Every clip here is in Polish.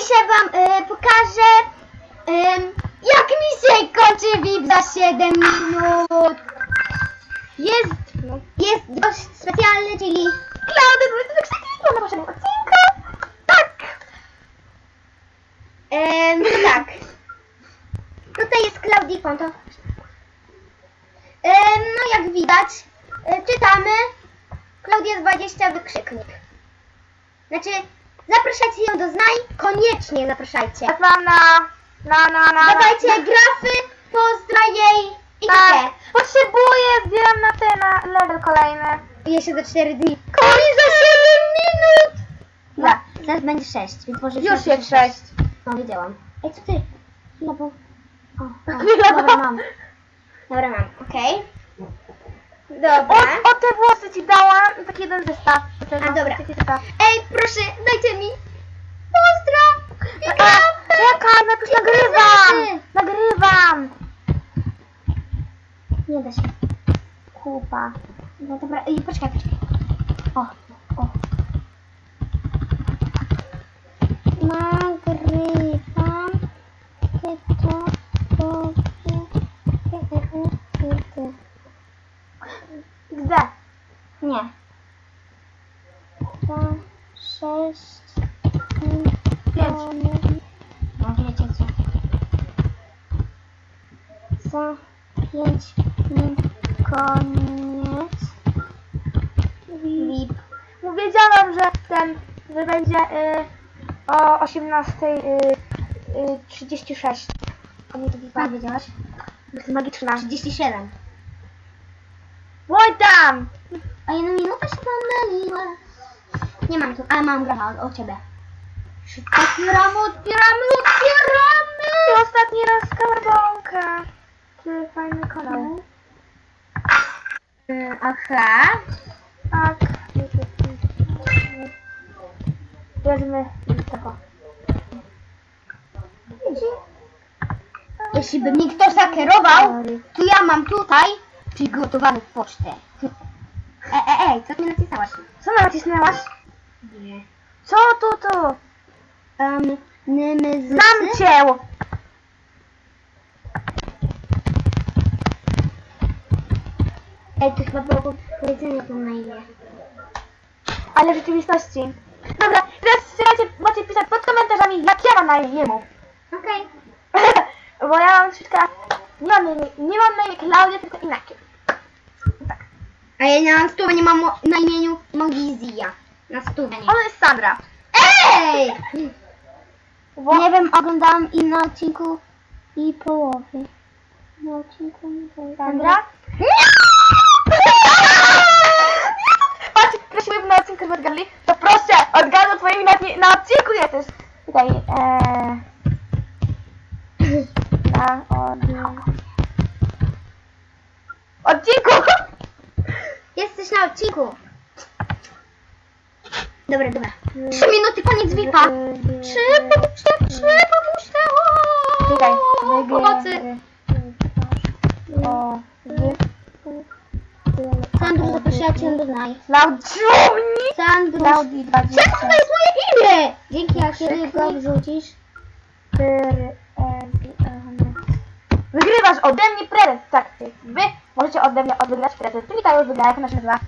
Dzisiaj wam y, pokażę, ym, jak mi się kończy VIP za 7 minut. Jest, jest gość specjalny, czyli Klaudy 24 na naszego odcinka. Tak. Ym, to tak. Tutaj jest Klaudii konto. Ym, no jak widać, y, czytamy Klaudia 20 wykrzyknik. Znaczy, zapraszajcie ją do znań, koniecznie zapraszajcie. Tak mam na... Na, na, na... Dawajcie grafy, pozdra jej i Tak. tak. Potrzebuję, zbieram na te, na level kolejny. Jeszcze za 4 dni. Koniec za 7 minut! Dobra, zaraz będzie 6, więc może Już jest sześć. No, wiedziałam. Ej, co ty? Chwila, bo... O, o, Chwila, dobra, mam. Dobra, mam, okej. O, Dobra. o te włosy ci dałam, taki jeden zestaw. A, dobra. Taki zestaw. Ej, proszę, dajcie mi. Pozdra! I A, czekaj, najpierw I nagrywam! Nagrywam! Nie da się. Kupa. No dobra, ej, poczekaj, poczekaj. O, o. Nagrywam. Tylko Gdzie? Nie. Dwa, sześć, Pięć. No wiecie co. Za pięć minut koniec. Lip. No wiedziałam, że ten, że będzie y, o 18 y, y, 36. A nie to wiedziałaś? Jest magiczna. 37. Oj tam! A jedna minuta się pomyliła. Nie mam tu, ale mam grama o, ciebie. Szybko otwieramy, otwieramy, otwieramy! I ostatni raz skarbonkę. Ty fajny kanał. Mm, aha. Tak. Wezmę tego. Jeśli by mi ktoś zakierował, to ja mam tutaj przygotowaną pocztę. E, e, ej, co ty mi napisałaś? Co nacisnęłaś? Nie. Co tu, tu? Um, Nemezysy? Znam cię! Ej, to chyba było powiedzenie to na imię. Ale w rzeczywistości. Dobra, teraz słuchajcie, macie pisać pod komentarzami, jak ja mam na imieniu. Okej. Bo ja mam troszeczkę... Nie mam na imię, nie mam na imię Klaudia, tylko inaczej. A ja nie mam stówę, nie mam mo- na imieniu Mogizja. Na stówę nie. Ona jest Sandra. Ej! Nie wiem, oglądałam i na odcinku i połowy. Na odcinku nie było. Sandra? Patrz, prosimy na odcinku z Medgarli. To proszę, odgadnę twoje imię na, na odcinku jesteś. Tutaj, eee... Na odcinku. Odcinku! Jesteś na odcinku. Dobra, dobra. Trzy minuty, koniec VIP-a. Trzy, pomóżcie, trzy. O, Czekaj. Pomocy. O, wy... Sandru, zapraszam cię do znaj. Laudżumni! Sandru. Laudi 20. Czemu to jest moje imię? Dzięki, a kiedy go wrzucisz? Wygrywasz ode mnie prezent. Tak, ty. wy możecie ode mnie odwygrać prezent. Tylko już wygrała, jak ona się nazywa.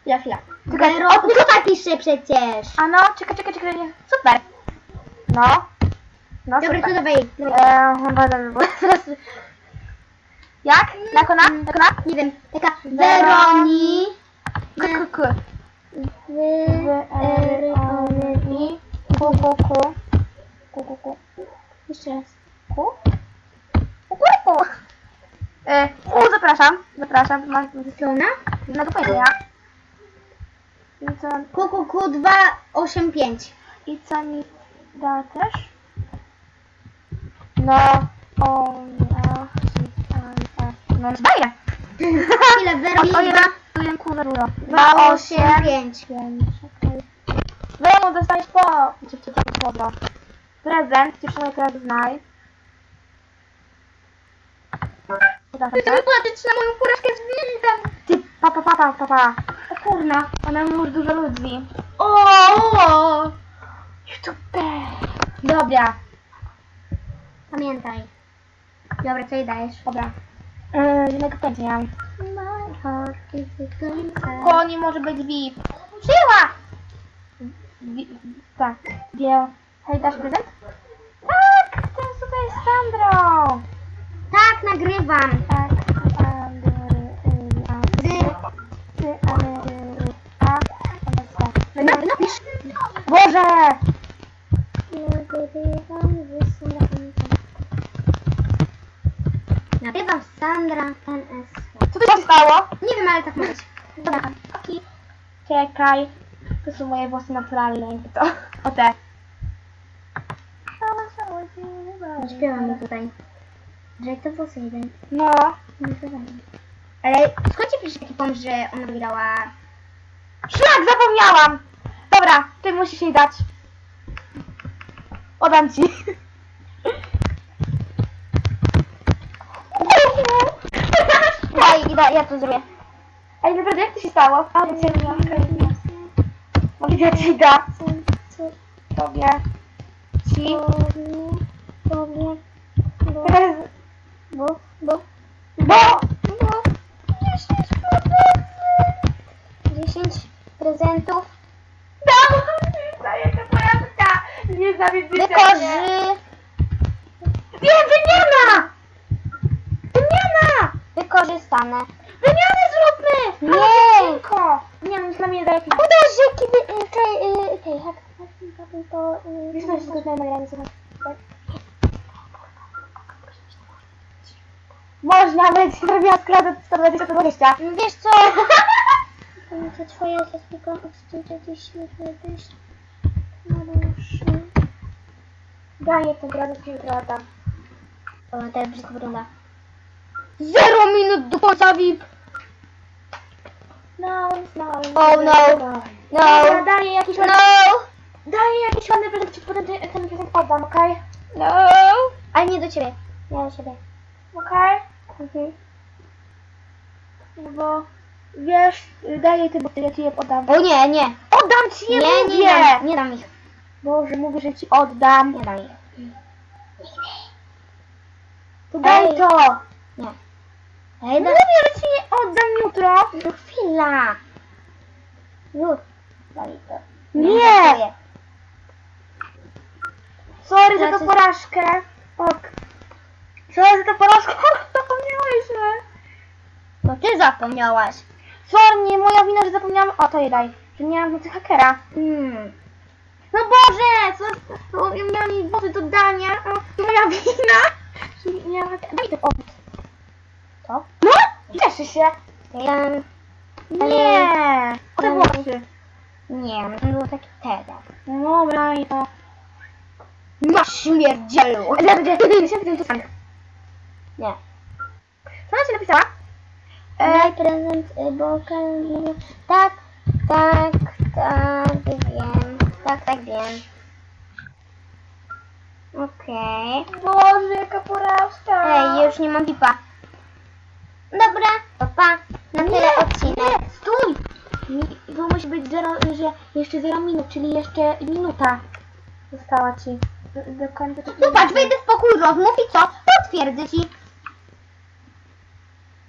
Chwila, chwila. Tylko- Zero, o, tutaj piszę przecież. A no, czekaj, czekaj, czekaj. nie. Super. No. No, Dobra, to super. dawaj. dawaj. Eee, chyba dobrze, teraz... Jak? Jak ona? Jak ona? Nie wiem, taka Weroni. Ku, ku, ku. Weroni. Ku, ku, ku. Ku, ku, ku. Jeszcze raz. Ku? Ku. E, u, zapraszam. Zapraszam. Mam Strona? na do powiedzenia. I co, Kukuku 285. I co mi da też? No, o, ja, no już daję. Chwilę, O, o Weroni jeden, kurwa osiem. 285. Wemu dostaniesz po... Dziewczyny, to było. Prezent, dziewczyny teraz znaj. Ty to patrzeć na moją porażkę z Wildem. Ty, papa, papa, papa. O kurna, ona ma już dużo ludzi. O! YouTuber. Dobra, Pamiętaj. Dobra, co jej dajesz? dobra. Yy, Zielonego pędzia miałam. My heart is a. Koni może być VIP. Przyjęła! Wi- tak, wie. Hej, dasz prezent? Tak, ten tutaj jest Sandro. Tak, nagrywam. No, napisz. Boże! Nagrywam Sandra NS. Co tu się stało? Nie wiem, ale tak ma być. Dobra. Czekaj. To są moje włosy naturalne, jakby to. O te. Śpiewam mi tutaj. Że to włosy jeden. No. Ale skąd ci piszesz taki pomysł, że ona wygrała? Szlak, zapomniałam! Dobra, ty musisz jej dać. Oddam ci. Daj, daj, ja to zrobię. Ej, naprawdę, jak to się stało? A, ja cię Mogę ja ci da. Tobie. Ci. Teraz... Bo, bo, Bo! bo. 10 prezentów. Dał! Daję to porażka! Nie zawiedzie Wykorzy... Nie, wymiana! Wymiana! Wykorzystane. Wymianę zróbmy! Nie! Tylko! Nie, myślę, mnie da jakiś... Uderzy, kiedy... y, Czekaj, y, okej, jak... jak to... y, Wiesz, co jest tylko nagranie, słuchaj. Można być, zrobiła skrawę 120 Wiesz co? To twoja zaspika odczyta dziś świetnie też. Daję tę grę do kilka O, teraz brzydko wygląda. Zero minut do końca VIP! No, no, Oh, no. Dobra, No! daję jakiś No! ładny... Daję jakiś ładny prezent, ci potem ten, prezent oddam, okej? No! Ale nie do ciebie. Ja do siebie. Okej? Mhm. No bo... Wiesz, daję ty, bo ja ci je oddam. O nie, nie! Oddam ci, nie, Nie, mówię! nie dam, nie dam ich. Boże, mówię, że ci oddam. Nie dam ich. To daj Ej. to! Nie. Ej, Mówię, da... że ci nie oddam jutro. No chwila! Już. Daj to. Nie. żartuję. Sorry za Znaczy- tą porażkę. Ok. Sorry za tą porażkę. Zapomniałeś, że... To ty zapomniałaś. Sorry, moja wina, że zapomniałam... O, to je daj. Że nie mam mocy hakera. Hmm. No Boże! Co? No, ja miałam jej mocy do dania. O, to moja wina. Że nie miałam. Daj ten obóz. Co? No! Cieszę się. Ja... Nie. Te włosy. Nie, to było taki teraz. No dobra, i to... Masz śmierdzielu! Ja będzie... Tysięcy to samych. Nie. Ci napisała? Daj prezent, y, bo Kamil- Tak, tak, tak, wiem. Tak, tak, wiem. Okej. Boże, jaka porażka. Ej, już nie mam pipa. Dobra, to pa. Na tyle odcinek. Nie, stój! Mi- To musi być zero, że jeszcze 0 minut, czyli jeszcze minuta została ci. Do, do końca No patrz, wejdę w pokój rozmów i co? Potwierdzę ci.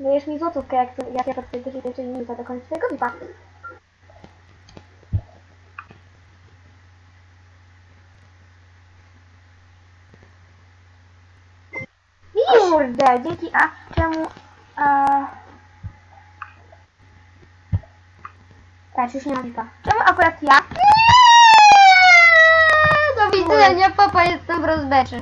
Dajesz mi złotówkę, jak, to, jak ja że jeszcze minuta do końca twojego bipa. Kurde, dzięki, a czemu... A... Tak, już nie mam bipa. Czemu akurat ja? Do widzenia, papa, jestem w rozbeczy.